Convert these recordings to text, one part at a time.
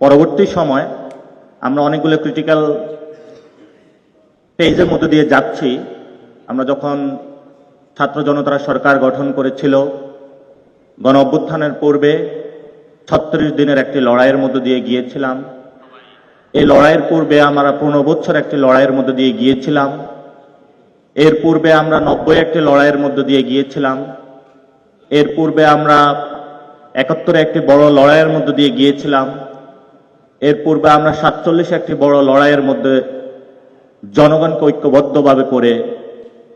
পরবর্তী সময় আমরা অনেকগুলো ক্রিটিক্যাল পেজের মধ্যে দিয়ে যাচ্ছি। আমরা যখন ছাত্র জনতারা সরকার গঠন করেছিল, গণ অভ্যুত্থানের পূর্বে ছত্রিশ দিনের একটি লড়াইয়ের মধ্যে দিয়ে গিয়েছিলাম। এই লড়াইয়ের পূর্বে আমরা পনেরো বছর একটি লড়াইয়ের মধ্যে দিয়ে গিয়েছিলাম। এর পূর্বে আমরা নব্বই একটি লড়াইয়ের মধ্যে দিয়ে গিয়েছিলাম। এর পূর্বে আমরা একাত্তরে একটি বড় লড়াইয়ের মধ্যে দিয়ে গিয়েছিলাম। এর পূর্বে আমরা সাতচল্লিশ একটি বড় লড়াইয়ের মধ্যে জনগণকে ঐক্যবদ্ধভাবে করে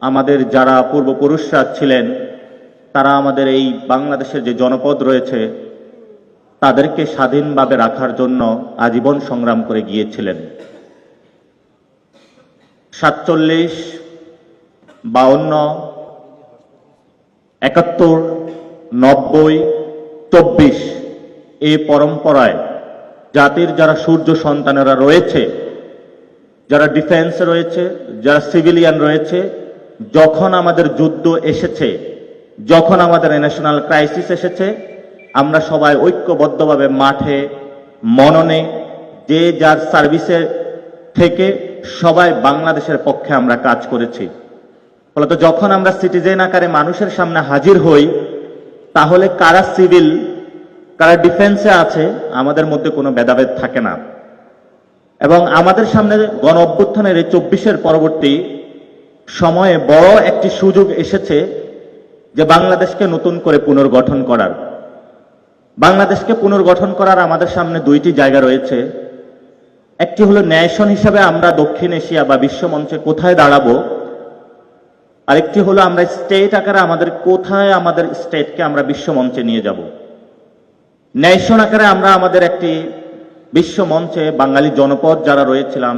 আমাদের যারা পূর্বপুরুষরা ছিলেন, তারা আমাদের এই বাংলাদেশের যে জনপদ রয়েছে, তাদেরকে স্বাধীনভাবে রাখার জন্য আজীবন সংগ্রাম করে গিয়েছিলেন। সাতচল্লিশ বাউন্ন, একাত্তর, নব্বই, চব্বিশ, এই পরম্পরায় জাতির যারা সূর্য সন্তানেরা রয়েছে, যারা ডিফেন্সে রয়েছে, যারা সিভিলিয়ান রয়েছে, যখন আমাদের যুদ্ধ এসেছে, যখন আমাদের ন্যাশনাল ক্রাইসিস এসেছে, আমরা সবাই ঐক্যবদ্ধভাবে মাঠে, মননে, যে যার সার্ভিসে থেকে সবাই বাংলাদেশের পক্ষে আমরা কাজ করেছি। ফলত যখন আমরা সিটিজেন আকারে মানুষের সামনে হাজির হই, তাহলে কারা সিভিল কারা ডিফেন্সে আছে, আমাদের মধ্যে কোনো ভেদাভেদ থাকে না। এবং আমাদের সামনে গণ অভ্যুত্থানের এই চব্বিশের পরবর্তী সময়ে বড় একটি সুযোগ এসেছে যে বাংলাদেশকে নতুন করে পুনর্গঠন করার। বাংলাদেশকে পুনর্গঠন করার আমাদের সামনে দুইটি জায়গা রয়েছে। একটি হলো ন্যাশন হিসাবে আমরা দক্ষিণ এশিয়া বা বিশ্বমঞ্চে কোথায় দাঁড়াবো? আরেকটি হলো আমরা স্টেট আকারে আমাদের কোথায় আমাদের স্টেটকে আমরা বিশ্বমঞ্চে নিয়ে যাব? ন্যাশন আকারে আমরা আমাদের একটি বিশ্ব মঞ্চে বাঙালি জনপদ যারা রয়েছিলাম,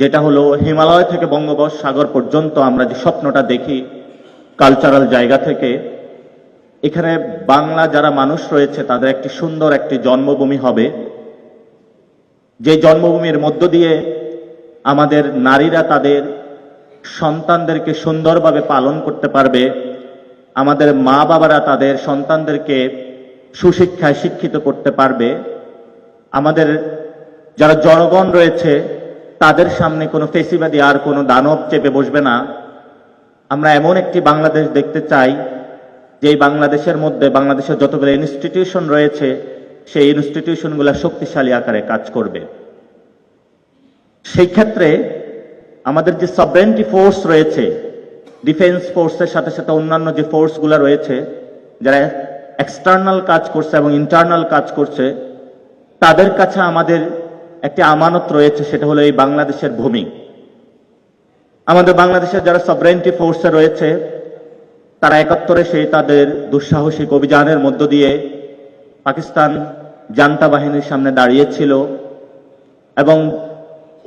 যেটা হলো হিমালয় থেকে বঙ্গোপসাগর পর্যন্ত আমরা যে স্বপ্নটা দেখি কালচারাল জায়গা থেকে, এখানে বাংলা যারা মানুষ রয়েছে তাদের একটি সুন্দর একটি জন্মভূমি হবে। যে জন্মভূমির মধ্য দিয়ে আমাদের নারীরা তাদের সন্তানদেরকে সুন্দরভাবে পালন করতে পারবে, আমাদের মা বাবারা তাদের সন্তানদেরকে সুশিক্ষায় শিক্ষিত করতে পারবে, আমাদের যারা জনগণ রয়েছে, তাদের সামনে কোনো ফেসিবাদী আর কোনো দানব চেপে বসবে না। আমরা এমন একটি বাংলাদেশ দেখতে চাই যে বাংলাদেশের মধ্যে বাংলাদেশের যতগুলো ইনস্টিটিউশন রয়েছে, সেই ইনস্টিটিউশনগুলো শক্তিশালী আকারে কাজ করবে। সেই ক্ষেত্রে আমাদের যে সবরেন্টি ফোর্স রয়েছে ডিফেন্স ফোর্সের সাথে সাথে অন্যান্য যে ফোর্সগুলো রয়েছে, যারা এক্সটার্নাল কাজ করছে এবং ইন্টারনাল কাজ করছে, তাদের কাছে আমাদের একটি আমানত রয়েছে, সেটা হলো এই বাংলাদেশের ভূমি। আমাদের বাংলাদেশের যারা সবরেন্টি ফোর্সে রয়েছে, তারা একাত্তরে সেই তাদের দুঃসাহসিক অভিযানের মধ্য দিয়ে পাকিস্তান জান্তা বাহিনীর সামনে দাঁড়িয়েছিল এবং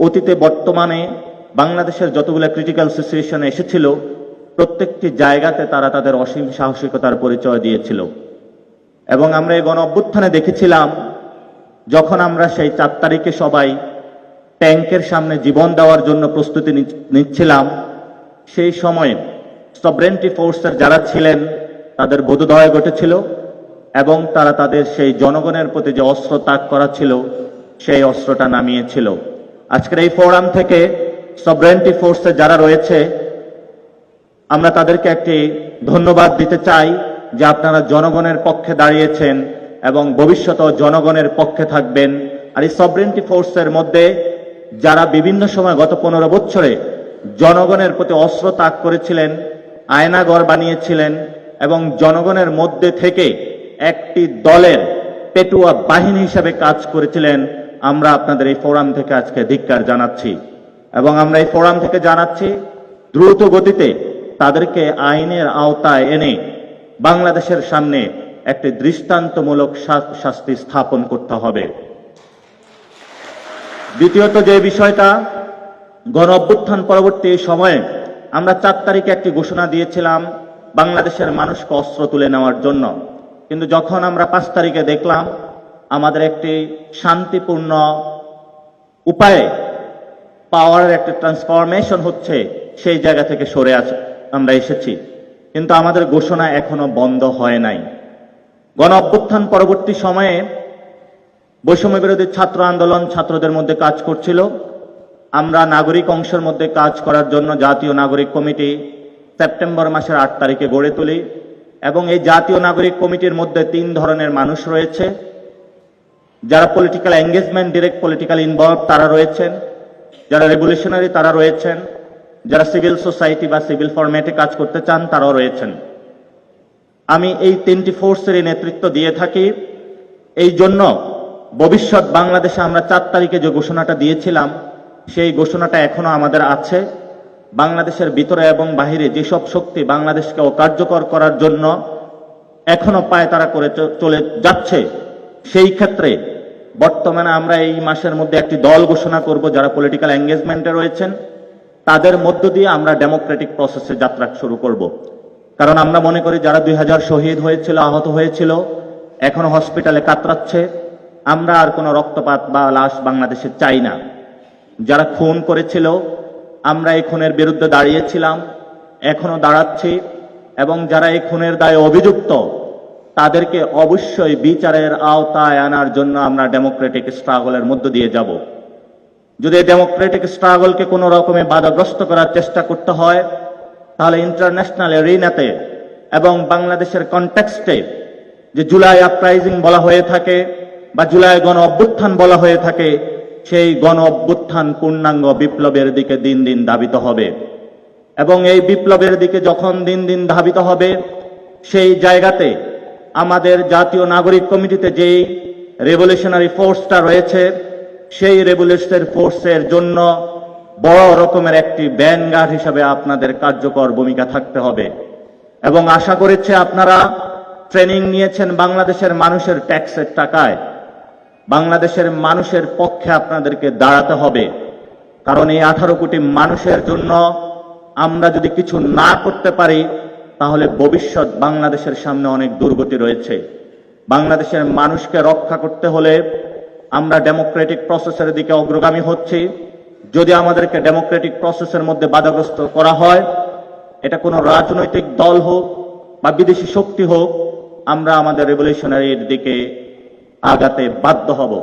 অতীতে বর্তমানে বাংলাদেশের যতগুলো ক্রিটিক্যাল সিচুয়েশন এসেছিল, প্রত্যেকটি জায়গাতে তারা তাদের অসীম সাহসিকতার পরিচয় দিয়েছিল। এবং আমরা এই গণ অভ্যুত্থানে দেখেছিলাম, যখন আমরা সেই চার তারিখে সবাই ট্যাঙ্কের সামনে জীবন দেওয়ার জন্য প্রস্তুতি নিচ- নিচ্ছিলাম, সেই সময়ে সবরেন্টি ফোর্সের যারা ছিলেন, তাদের বোধোদয় ঘটেছিল এবং তারা তাদের সেই জনগণের প্রতি যে অস্ত্র ত্যাগ করা ছিল, সেই অস্ত্রটা নামিয়েছিল। আজকের এই ফোরাম থেকে সবরেন্টি ফোর্সে যারা রয়েছে, আমরা তাদেরকে একটি ধন্যবাদ দিতে চাই। যে আপনারা জনগণের পক্ষে দাঁড়িয়েছেন এবং ভবিষ্যতেও জনগণের পক্ষে থাকবেন। আর এই সবরেন্টি ফোর্সের মধ্যে যারা বিভিন্ন সময় গত পনেরো বছরে জনগণের প্রতি অস্ত্র ত্যাগ করেছিলেন আয়নাগর বানিয়েছিলেন এবং জনগণের মধ্যে থেকে একটি দলের পেটুয়া বাহিনী হিসাবে কাজ করেছিলেন, আমরা আপনাদের এই ফোরাম থেকে আজকে ধিক্কার জানাচ্ছি। এবং আমরা এই ফোরাম থেকে জানাচ্ছি, দ্রুত গতিতে তাদেরকে আইনের আওতায় এনে বাংলাদেশের সামনে একটি দৃষ্টান্তমূলক শাস্তি স্থাপন করতে হবে। দ্বিতীয়ত যে বিষয়টা, গণ অভ্যুত্থান পরবর্তী সময়ে আমরা চার তারিখে একটি ঘোষণা দিয়েছিলাম বাংলাদেশের মানুষকে অস্ত্র তুলে নেওয়ার জন্য। কিন্তু যখন আমরা পাঁচ তারিখে দেখলাম, আমাদের একটি শান্তিপূর্ণ উপায়ে পাওয়ারের একটা ট্রান্সফরমেশন হচ্ছে সেই জায়গা থেকে সরে আস আমরা এসেছি। কিন্তু আমাদের ঘোষণা এখনও বন্ধ হয় নাই। গণ অভ্যুত্থান পরবর্তী সময়ে বৈষম্য বিরোধী ছাত্র আন্দোলন ছাত্রদের মধ্যে কাজ করছিল। আমরা নাগরিক অংশের মধ্যে কাজ করার জন্য জাতীয় নাগরিক কমিটি সেপ্টেম্বর মাসের আট তারিখে গড়ে তুলি এবং এই জাতীয় নাগরিক কমিটির মধ্যে তিন ধরনের মানুষ রয়েছে। যারা political engagement direct political involve তারা রয়েছেন, যারা রেগুলেশনারি তারা রয়েছেন যারা সিভিল সোসাইটি বা সিভিল ফরম্যাটে কাজ করতে চান, তারাও রয়েছেন। আমি এই তিনটি ফোর্সেরই নেতৃত্ব দিয়ে থাকি। এই জন্য ভবিষ্যৎ বাংলাদেশে আমরা চার তারিখে যে ঘোষণাটা দিয়েছিলাম, সেই ঘোষণাটা এখনও আমাদের আছে। বাংলাদেশের ভিতরে এবং বাহিরে যেসব শক্তি বাংলাদেশকে অকার্যকর করার জন্য এখনও পায় তারা করে চলে যাচ্ছে, সেই ক্ষেত্রে বর্তমানে আমরা এই মাসের মধ্যে একটি দল ঘোষণা করব যারা পলিটিক্যাল এঙ্গেজমেন্টে রয়েছেন। তাদের মধ্য দিয়ে আমরা ডেমোক্রেটিক প্রসেসে যাত্রা শুরু করব। কারণ আমরা মনে করি, যারা দুই হাজার শহীদ হয়েছিল, আহত হয়েছিল, এখনও হসপিটালে কাতরাচ্ছে, আমরা আর কোনো রক্তপাত বা লাশ বাংলাদেশে চাই না। যারা খুন করেছিল, আমরা এই খুনের বিরুদ্ধে দাঁড়িয়েছিলাম, এখনও দাঁড়াচ্ছি, এবং যারা এই খুনের দায়ে অভিযুক্ত, তাদেরকে অবশ্যই বিচারের আওতায় আনার জন্য আমরা ডেমোক্রেটিক স্ট্রাগলের মধ্য দিয়ে যাব। যদি ডেমোক্রেটিক স্ট্রাগলকে কোনো রকমে বাধাগ্রস্ত করার চেষ্টা করতে হয়, তাহলে ইন্টারন্যাশনাল এরিনাতে এবং বাংলাদেশের কনটেক্সটে যে জুলাই আপরাইজিং বলা হয়ে থাকে বা জুলাই গণ অভ্যুত্থান বলা হয়ে থাকে, সেই গণ অভ্যুত্থান পূর্ণাঙ্গ বিপ্লবের দিকে দিন দিন ধাবিত হবে। এবং এই বিপ্লবের দিকে যখন দিন দিন ধাবিত হবে, সেই জায়গাতে আমাদের জাতীয় নাগরিক কমিটিতে যেই রেভলিউশনারি ফোর্সটা রয়েছে সেই রেভলিউশনারি ফোর্সের জন্য বড় রকমের একটি ব্যানগার্ড হিসাবে আপনাদের কার্যকর ভূমিকা থাকতে হবে। এবং আশা করেছে আপনারা ট্রেনিং নিয়েছেন বাংলাদেশের মানুষের ট্যাক্সের টাকায়। বাংলাদেশের মানুষের পক্ষে আপনাদেরকে দাঁড়াতে হবে। কারণ এই আঠারো কোটি মানুষের জন্য আমরা যদি কিছু না করতে পারি, তাহলে ভবিষ্যৎ বাংলাদেশের সামনে অনেক দুর্গতি রয়েছে। বাংলাদেশের মানুষকে রক্ষা করতে হলে আমরা ডেমোক্রেটিক প্রসেসের দিকে অগ্রগামী হচ্ছি। যদি আমাদেরকে ডেমোক্রেটিক প্রসেসের মধ্যে বাধাগ্রস্ত করা হয়, এটা কোনো রাজনৈতিক দল হোক বা বিদেশি শক্তি হোক, আমরা আমাদের রেভলিউশনারির দিকে আগাতে বাধ্য হব।